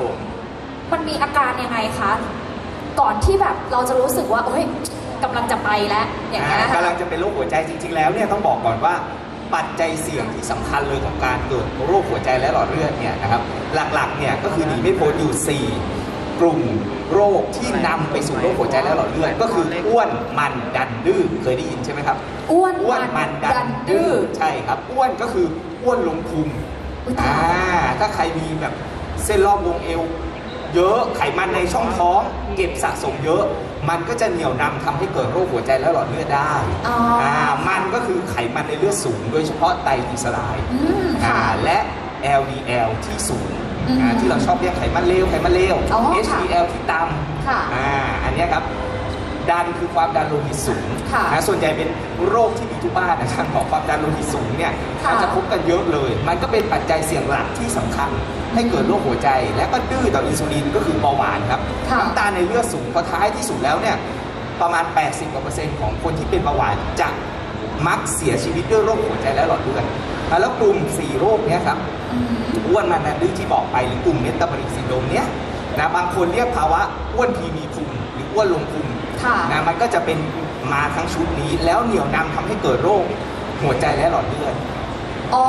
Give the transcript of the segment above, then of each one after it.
ผม มันมีอาการยังไงคะ ก่อนที่แบบเราจะรู้สึกว่าเอ้ยกำลังจะไปแล้วอย่างเงี้ยอ่าค่ะ กำลังจะเป็นโรคหัวใจจริง ๆ แล้วเนี่ยต้องบอกก่อนว่าปัจจัยเสี่ยงที่สำคัญเลยของการเกิดโรคหัวใจและหลอดเลือดเนี่ยนะครับหลักๆเนี่ยก็คือหนีไม่พ้นอยู่ 4 กลุ่มโรคที่นำไปสู่โรคหัวใจและหลอดเลือด ก็คืออ้วนมันดันดื้อเคยได้ยินใช่ไหมครับอ้วนอ้วนมันดันดื้อใช่ครับอ้วนก็คืออ้วนลงพุงอุ๊ยตาอ่ายถ้าใครมีแบบ เส้นรอบวงเอว เยอะไขมันในช่องท้อง เก็บสะสมเยอะ มันก็จะเหนี่ยวนำทำให้เกิดโรคหัวใจและหลอดเลือดได้อ๋ออ่ามันก็คือไขมันในเลือดสูง โดยเฉพาะไตรกลีเซอไรด์อืมอ่าค่ะและ LDL ที่สูงอืมอ่าที่เราชอบเรียกไขมันเลวไขมันเลว อ๋อค่ะ HDL ที่ต่ำ ค่ะ อ่า อันเนี้ยครับ ดันคือความดันโลหิตสูงค่ะนะส่วนใหญ่เป็นโรคที่มีทุกบ้านนะครับของความดันโลหิตสูงเนี่ยค่ะอาจจะพบกันเยอะเลย มันก็เป็นปัจจัยเสี่ยงหลักที่สำคัญ ให้เกิดโรคหัวใจ และก็ดื้อต่ออินซูลินก็คือเบาหวานครับค่ะน้ำตาลในเลือดสูงพอท้ายที่สุดแล้วเนี่ยประมาณ 80กว่าเปอร์เซ็นต์ของคนที่เป็นเบาหวานจะมักเสียชีวิตด้วยโรคหัวใจและหลอดเลือดอะแล้วกลุ่ม4โรคเนี้ยครับ อืม อ้วนมันนะดื้อที่บอกไปหรือกลุ่มเมตาบอลิกซินโดรมเนี้ยนะบางคนเรียกภาวะอ้วนพีมีพุงหรืออ้วนลงพุง ค่ะนะมันก็จะเป็นมาทั้งชุดนี้ แล้วเหนี่ยวนำทำให้เกิดโรคหัวใจและหลอดเลือดอ๋อ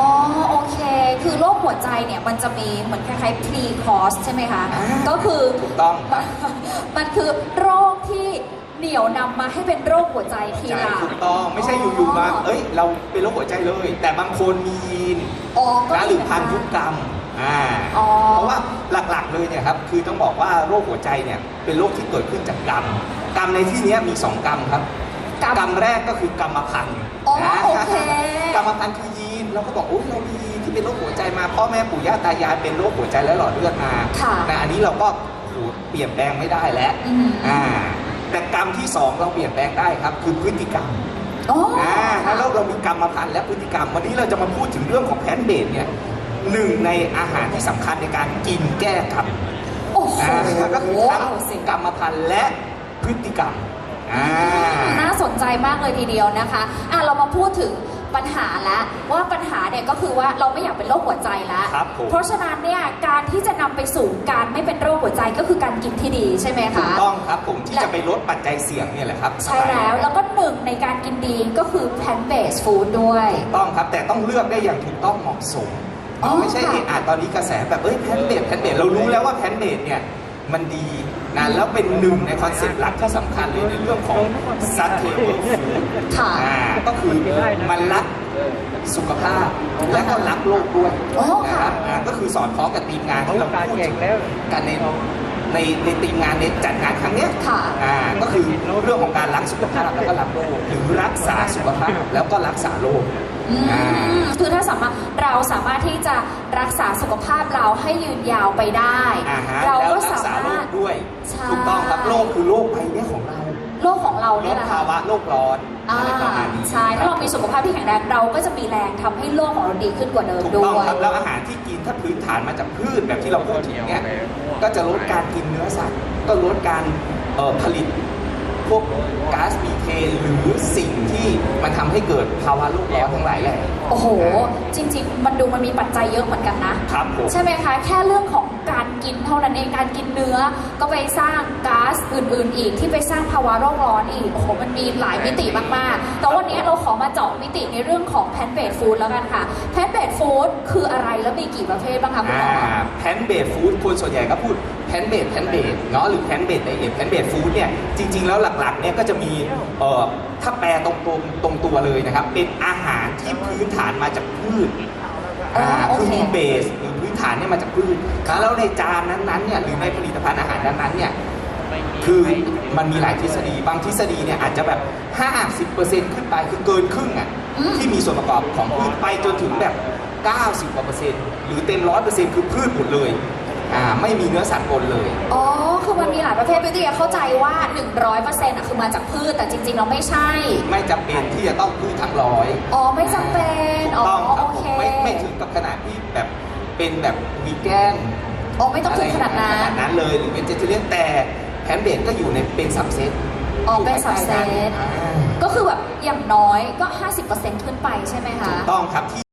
โอเค คือโรคหัวใจเนี่ยมันจะมีเหมือนคล้ายๆ pre course ใช่ไหมคะอ่าก็คือถูกต้องครับมันคือโรคที่เหนี่ยวนำมาให้เป็นโรคหัวใจทีหลังถูกต้องไม่ใช่อยู่ๆมาเอ้ย เราเป็นโรคหัวใจเลย แต่บางคนมียีนอ๋อก็นะหรือพันธุกรรม อ่าอ๋อ เพราะว่าหลักๆเลยเนี่ยครับคือต้องบอกว่าโรคหัวใจเนี่ยเป็นโรคที่เกิดขึ้นจากกรรม กรรมในที่เนี้ยมีสองกรรมครับ กรรม กรรมแรกก็คือกรรมพันธุ์อ๋อนะโอเค กรรมพันธุ์คือยีนเราก็บอกโอ้ยเรามียีนที่เป็นโรคหัวใจมาพ่อแม่ปู่ย่าตายายเป็นโรคหัวใจและหลอดเลือดมาค่ะนะอันนี้เราก็โอ้โหเปลี่ยนแปลงไม่ได้แล้วอืม อ่าแต่กรรมที่สองเราเปลี่ยนแปลงได้ครับคือพฤติกรรม อ๋อ อ่าถ้าเราเรามีกรรมพันธุ์และพฤติกรรม วันนี้เราจะมาพูดถึงเรื่องของแพนเบดเนี่ย หนึ่งในอาหารที่สำคัญในการกินแก้กรรมโอ้โหอ่าก็คือทั้งเอาสิกรรมพันธุ์และพฤติกรรมอ่า น่าสนใจมากเลยทีเดียวนะคะอะเรามาพูดถึงปัญหาแล้วว่าปัญหาเนี่ยก็คือว่าเราไม่อยากเป็นโรคหัวใจแล้วครับผม เพราะฉะนั้นเนี่ยการที่จะนำไปสู่การไม่เป็นโรคหัวใจก็คือการกินที่ดีใช่ไหมถูคะกต้องครับผมที่และจะไปลดปัจจัยเสี่ยงเนี่ยแหละครับ ใช่แล้วแล้วก็หนึ่งในการกินดีก็คือ plant based food ด้วย ถูกต้องครับแต่ต้องเลือกได้อย่างถูกต้องเหมาะสมอ๋อ ไม่ใช่ค่ะเอะอะตอนนี้กระแสแบบเอ้ยแพนเบดแพนเบดเรารู้แล้วว่าแพนเบดเนี่ยมันดีนะแล้วเป็นหนึ่งในคอนเซ็ปต์หลักที่สำคัญเลยในเรื่องของ sustainable food ค่ะอ่าก็คือมันรักสุขภาพและก็รักโลกด้วยอ๋อนะคค่ะรับอ่าก็คือสอดคล้องกับทีมงานที่เราพูดถึงกันในในในทีมงานในจัดงานครั้งเนี้ย ค่ะ อ่าก็คือ เรื่องของการรักสุขภาพแล้วก็รักโลกหรือรักษาสุขภาพแล้วก็รักษาโลกอือ่ามคือถ้าสามารถเราสามารถที่จะรักษาสุขภาพเราให้ยืนยาวไปได้ อ่าฮะเราแล้วก็รัสากษาโลมารกถ ด้วยใช่ ถูกต้องครับโลกคือโลกใบเนี้ยของเราโลกของเราลเนี่ยดนะคะ ภาวะโลกร้อนอ่าอะไรประมาณนี้ใช่ ถ้าเรามีสุขภาพที่แข็งแรงเราก็จะมีแรงทำให้โลกของเราดีขึ้นกว่าเดิมถูกด้ต้องวยครับแล้วอาหารที่กินถ้าพื้นฐานมาจากพืชแบบที่เราพูดถึงเนี่ยก็จะลดการกินเนื้อสัตว์ก็ลดการเอ่อผลิต พวกก๊าซมีเทนหรือสิ่งที่มันทำให้เกิดภาวะโลกร้อนทั้งหลายแหละ โอ้โห จริง ๆ มันดูมันมีปัจจัยเยอะเหมือนกันนะครับผม ใช่ไหมคะ แค่เรื่องของการกินเท่านั้นเองการกินเนื้อ ก็ไปสร้างก๊าซอื่น ๆ อีกที่ไปสร้างภาวะโลกร้อนอีกโอ้โหมันมีหลายมิติมากๆ แต่วันนี้เราขอมาเจาะมิติในเรื่องของแพนเบดฟู้ดแล้วกันค่ะแพนเบดฟู้ดคืออะไรแล้วมีกี่ประเภทบ้างคะคุณหมอ แพน เบดฟู้ดคนส่วนใหญ่ก็พูดแพนเบดแพนเบดเนาะหรือแพนเบดไดเอทแพนเบดฟู้ดเนี่ยจริง ๆ แล้วหลักๆเนี่ยก็จะมีเอ่อถ้าแปลตรงๆตรงตัวเลยนะครับ เป็นอาหารที่พื้นฐานมาจากพืชอ๋อโอคือเคมีเบสหรือพื้นฐานเนี่ยมาจากพืชแล้วในจานนั้นๆเนี่ยหรือในผลิตภัณฑ์อาหารนั้นๆเนี่ยคือมันมีหลายทฤษฎีบางทฤษฎีเนี่ยอาจจะแบบ 50%ขึ้นไปคือเกินครึ่งอะอืมที่มีส่วนประกอบของพืชไปจนถึงแบบ 90กว่าเปอร์เซ็นต์หรือเต็มร้อยเปอร์เซ็นต์คือพืชหมดเลยอ่าไม่มีเนื้อสัตว์ปนเลย อ๋อ คือมันมีหลายประเภทพี่ตี้เข้าใจว่า 100%อะคือมาจากพืชแต่จริงๆเราไม่ใช่ ไม่จำเป็นที่จะต้องพืชทั้งร้อยอ๋อ ไม่จำเป็น อ๋อ ต้องครัโอบผเคมไม่ไม่ถึงกับขนาดที่แบบเป็นแบบวีแกนอ๋อไม่ต้องถึงขนาดนั้นขนาดนั้นเลยหรือเป็นเจเทเรียนแต่แพนเบดก็อยู่ในเป็นสับเซตอ๋อ เป็นสับเซต อ่าก็คือแบบอย่างน้อยก็ 50%ขึ้นไปใช่ไหมคะ ถูกต้องครับที่